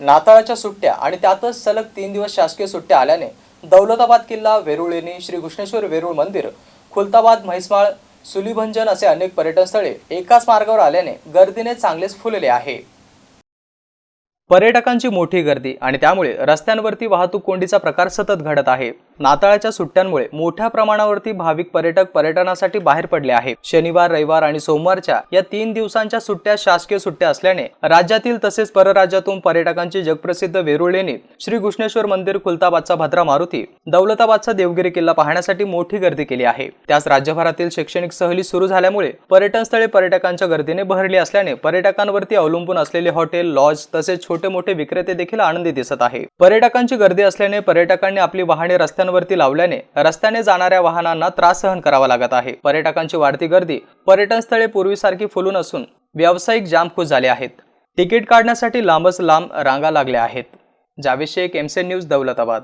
नाताळाच्या सुट्ट्या आणि त्यातच सलग तीन दिवस शासकीय सुट्ट्या आल्याने दौलताबाद किल्ला वेरूळ लेणी श्री घृष्णेश्वर वेरूळ मंदिर खुलताबाद म्हैसमाळ सुलीभंजन असे अनेक पर्यटन स्थळे एकाच मार्गावर आल्याने गर्दीने चांगलेच फुलले आहे. पर्यटकांची मोठी गर्दी आणि त्यामुळे रस्त्यांवरती वाहतूक कोंडीचा प्रकार सतत घडत आहे. नाताळाच्या सुट्ट्यांमुळे मोठ्या प्रमाणावरती भाविक पर्यटक पर्यटनासाठी बाहेर पडले आहेत. शनिवार रविवार आणि सोमवारच्या या तीन दिवसांच्या सुट्ट्या शासकीय सुट्ट्या असल्याने राज्यातील तसेच परराज्यातून पर्यटकांची जगप्रसिद्ध वेरूळ लेणी श्री घृष्णेश्वर मंदिर खुलताबादचा भद्रा मारुती दौलताबादचा देवगिरी किल्ला पाहण्यासाठी मोठी गर्दी केली आहे. त्याच राज्यभरातील शैक्षणिक सहली सुरू झाल्यामुळे पर्यटन स्थळे पर्यटकांच्या गर्दीने भरली असल्याने पर्यटकांवरती अवलंबून असलेले हॉटेल लॉज तसेच छोटे मोठे विक्रेते देखील आनंदी दिसत आहे पर्यटकांची गर्दी असल्याने पर्यटकांनी आपली वाहने रस्त्यांवरती लावल्याने रस्त्याने जाणाऱ्या वाहनांना त्रास सहन करावा लागत आहे. पर्यटकांची वाढती गर्दी पर्यटन स्थळे पूर्वीसारखी फुलून असून व्यावसायिक जाम झाले आहेत. तिकीट काढण्यासाठी लांबच लांब रांगा लागल्या आहेत. Javed Shaikh MS news Daulatabad.